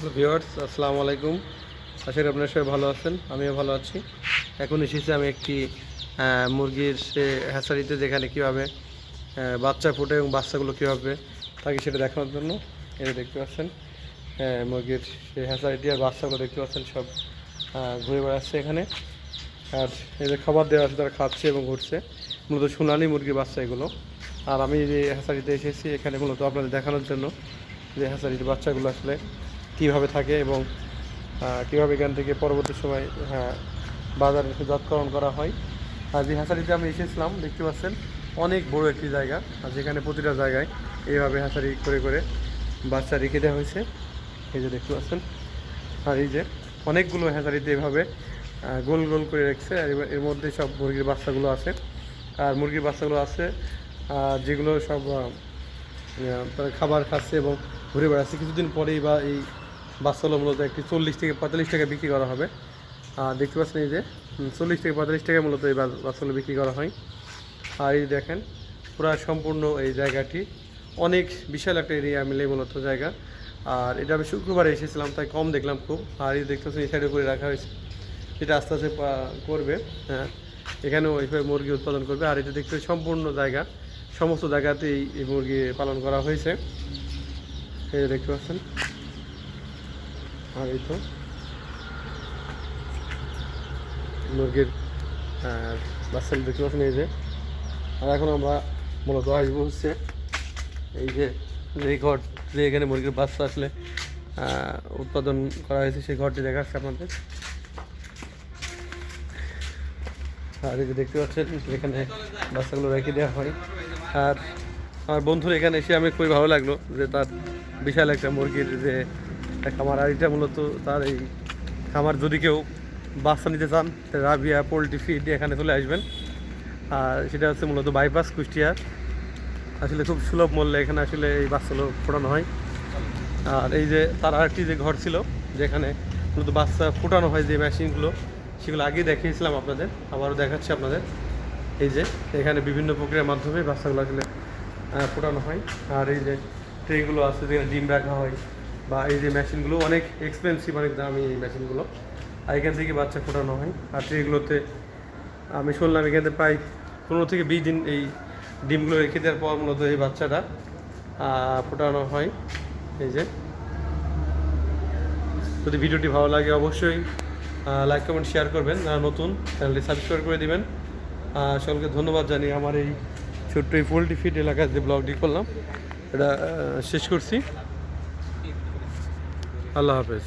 Hello viewers আসসালামু আলাইকুম। আশা করি আপনারা সবাই ভালো আছেন, আমিও ভালো আছি। এখন এসেছি আমি একটি মুরগির সে হ্যাচারিতে যেখানে কীভাবে বাচ্চা ফুটে এবং বাচ্চাগুলো কীভাবে থাকে সেটা দেখানোর জন্য। এটা দেখতে পাচ্ছেন মুরগির সে হ্যাচারিটি আর বাচ্চাগুলো দেখতে পাচ্ছেন, সব ঘুরে বেড়াচ্ছে এখানে। আর এদের খাবার দেওয়া আছে, তারা খাচ্ছে এবং ঘুরছে। মূলত সোনালি মুরগির বাচ্চা এগুলো। আর আমি যে হ্যাচারিতে এসেছি, এখানে মূলত আপনাদের দেখানোর জন্য যে হ্যাচারির বাচ্চাগুলো আসলে কীভাবে থাকে এবং কীভাবে এখান থেকে পরবর্তী সময় হ্যাঁ বাজারে জাতকরণ করা হয়। আর যে হ্যাচারিতে আমি এসেছিলাম, দেখতে পাচ্ছেন, অনেক বড় একটি জায়গা, আর যেখানে প্রতিটা জায়গায় এইভাবে হ্যাচারি করে করে বাচ্চা রেখে দেওয়া হয়েছে। এই যে দেখতে পাচ্ছেন, আর এই যে অনেকগুলো হ্যাচারিতে এভাবে গোল গোল করে রেখেছে, আর এর মধ্যে সব মুরগির বাচ্চাগুলো আছে। আর মুরগির বাচ্চাগুলো আছে যেগুলো সব খাবার খাচ্ছে এবং ঘুরে বেড়াচ্ছে। কিছুদিন পরেই বা এই বাচ্চাগুলো মূলত একটি চল্লিশ থেকে পঁয়তাল্লিশ টাকা বিক্রি করা হবে। আর দেখতে পাচ্ছেন এই যে চল্লিশ থেকে পঁয়তাল্লিশ টাকা মূলত এই বাচ্চাগুলো বিক্রি করা হয়। আর এই দেখেন, পুরা সম্পূর্ণ এই জায়গাটি অনেক বিশাল একটা এরিয়া মিলে মূলত জায়গা। আর এটা আমি শুক্রবারে এসেছিলাম, তাই কম দেখলাম খুব। আর এই দেখতে পাচ্ছেন, এই সাইডে করে রাখা হয়েছে। এটা আস্তে আস্তে করবে হ্যাঁ। এখানেও এইভাবে মুরগি উৎপাদন করবে। আর এটা দেখতে সম্পূর্ণ জায়গা। সমস্ত জায়গাতেই এই মুরগি পালন করা হয়েছে। এই দেখতে পাচ্ছেন আর এই তো। মুরগির বাচ্চাগুলো দেখতে পাচ্ছেন এই যে। আর এখন আমরা মূলত আসব হচ্ছে এই যে যে ঘর যে এখানে মুরগির বাচ্চা আসলে উৎপাদন করা হয়েছে সেই ঘরটি দেখাচ্ছে আপনাদের। আর এই যে দেখতে পাচ্ছেন, এখানে বাচ্চাগুলো রেখে দেওয়া হয়। আর আমার বন্ধুর এখানে এসে আমি খুবই ভালো লাগল যে তার বিশাল একটা মুরগির যে একটা খামার, আর এটা মূলত তার এই খামার যদি কেউ বাচ্চা নিতে চান রাবিয়া পোলট্রি ফিড এখানে চলে আসবেন। আর সেটা হচ্ছে মূলত বাইপাস কুষ্টিয়ার আসলে খুব সুলভ মূল্যে এখানে আসলে এই বাচ্চাগুলো ফোটানো হয়। আর এই যে তার আরেকটি যে ঘর ছিল, যেখানে মূলত বাচ্চা ফোটানো হয় যে মেশিনগুলো সেগুলো আগেই দেখিয়েছিলাম আপনাদের, আবারও দেখাচ্ছি আপনাদের। এই যে এখানে বিভিন্ন প্রক্রিয়ার মাধ্যমে বাচ্চাগুলো আসলে ফোটানো হয়। আর এই যে ট্রেগুলো আছে, যেখানে ডিম রাখা হয় বা এই যে মেশিনগুলো অনেক এক্সপেন্সিভ অনেক দামি এই মেশিনগুলো আর এখান থেকে বাচ্চা ফোটানো হয়। আর ট্রেগুলোতে আমি শুনলাম, এখানে প্রায় পনেরো থেকে বিশ দিন এই ডিমগুলো রেখে দেওয়ার পর মূলত এই বাচ্চাটা ফোটানো হয়। এই যে। যদি ভিডিওটি ভালো লাগে অবশ্যই লাইক কমেন্ট শেয়ার করবেন। নতুন চ্যানেলটি সাবস্ক্রাইব করে দিবেন। সকলকে ধন্যবাদ জানিয়ে আমার এই ছোট্ট এই পোলট্রি ফিট এলাকায় যে ব্লগটি করলাম, এটা শেষ করছি। আল্লাহ হাফেজ।